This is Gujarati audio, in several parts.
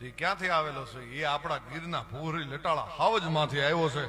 તે ક્યાંથી આવેલો છે? એ આપણા ગીરના ભૂરી લેટાળા હાવજમાંથી આવ્યો છે.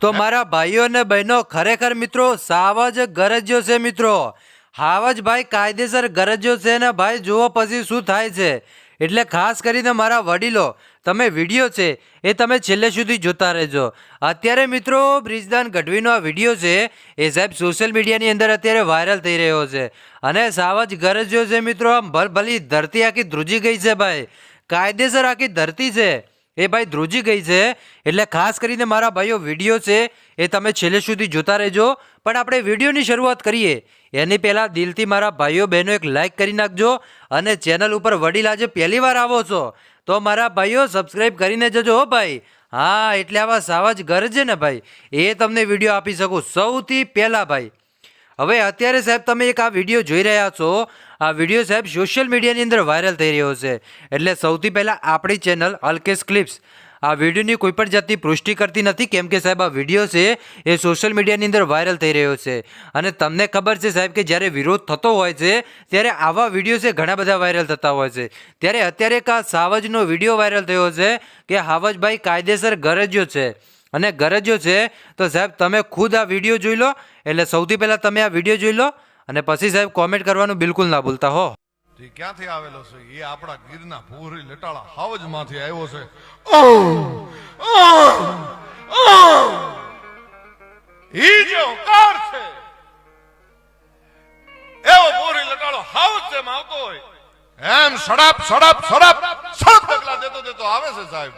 તો મારા ભાઈઓ અને બહેનો, ખરેખર મિત્રો, સાવજ ગરજ્યો છે મિત્રો. હાવજ ભાઈ કાયદેસર ગરજ્યો છે ને ભાઈ, જુઓ પછી શું થાય છે. એટલે ખાસ કરીને મારા વડીલો, તમે વીડિયો છે એ તમે છેલ્લે સુધી જોતા રહેજો. અત્યારે મિત્રો, બ્રિજદાન ગઢવીનો આ વીડિયો છે એ સાહેબ સોશિયલ મીડિયાની અંદર અત્યારે વાયરલ થઈ રહ્યો છે. અને સાવજ ગરજ્યો છે મિત્રો, આમ ભલભલી ધરતી આખી ધ્રુજી ગઈ છે ભાઈ. કાયદેસર આખી ધરતી છે. એ ભાઈ ધ્રુજી ગઈ છે. એટલે ખાસ કરીને મારા ભાઈઓ, વીડિયો છે એ તમે છેલ્લે સુધી જોતા રહેજો. પણ આપણે વિડીયોની શરૂઆત કરીએ. એની પહેલાં દિલથી મારા ભાઈઓ, બહેનો એક લાઈક કરી નાખજો અને ચેનલ ઉપર વડીલ આજે પહેલી વાર આવો છો. તો મારા ભાઈઓ સબસ્ક્રાઈબ કરીને જજો હો ભાઈ. હા, એટલે આવા સાવાજ ગરજે ને ભાઈ. એ તમને વીડિયો આપી શકું સૌથી પહેલાં ભાઈ. હવે અત્યારે સાહેબ તમે એક આ વીડિયો જોઈ રહ્યા છો. આ વીડિયો સાહેબ સોશિયલ મીડિયાની અંદર વાયરલ થઈ રહ્યો છે. એટલે સૌથી પહેલાં આપણી ચેનલ અલ્કેશ ક્લિપ્સ આ વિડીયોની કોઈ પણ જાતની પુષ્ટિ કરતી નથી, કેમ કે સાહેબ આ વીડિયો છે એ સોશિયલ મીડિયાની અંદર વાયરલ થઈ રહ્યો છે. અને તમને ખબર છે સાહેબ કે જ્યારે વિરોધ થતો હોય છે, ત્યારે આવા વીડિયો છે ઘણા બધા વાયરલ થતા હોય છે. ત્યારે અત્યારે એક આ સાવજનો વીડિયો વાયરલ થયો છે કે હાવજભાઈ કાયદેસર ગરજ્યો છે. અને ગરજો છે, તો સાહેબ તમે ખુદ આ વીડિયો જોઈ લો. એટલે સૌથી પહેલાં તમે આ વીડિયો જોઈ લો અને પછી સાહેબ કોમેન્ટ કરવાનું બિલકુલ ના ભૂલતા, હો. તે ક્યાંથી આવેલો છે? એ આપણા ગીરના ભૂરી લટાળા હાવજમાંથી આવ્યો છે. ઈ જે ઓકાર છે, એવો ભૂરી લટાળો હાવજ જેમ આવતો હોય. એમ સડપ સડપ સડપ સડપ ડગલા દેતો દેતો આવે છે સાહેબ.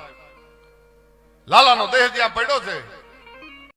લાલાનો દેહ ત્યાં પડ્યો છે.